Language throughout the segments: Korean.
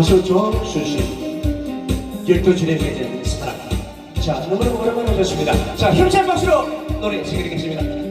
조 순신 열두 줄에 맺은 사랑 자 너무너무 오랜만에 오셨습니다. 자 힘찬 박수로 노래 지켜드리겠습니다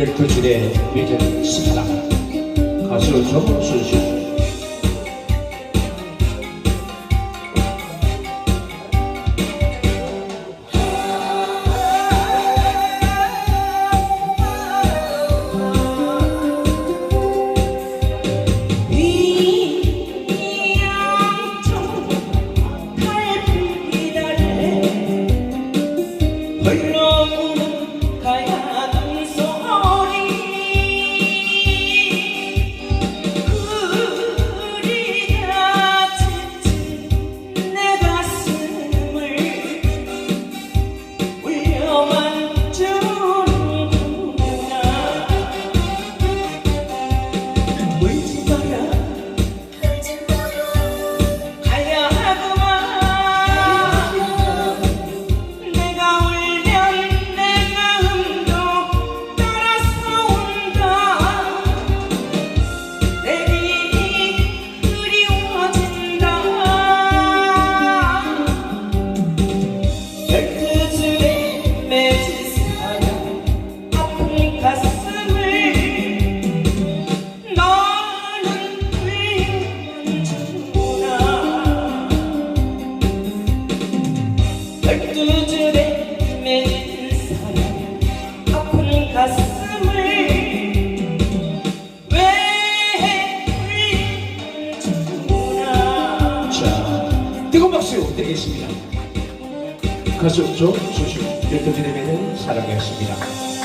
12시대 미전 14 가수 정순식 울 아픈 가슴을 왜 울면 주구나 자 뜨거운 박수 드리겠습니다 가수 조순신 열두 줄에 맺은 사랑이었습니다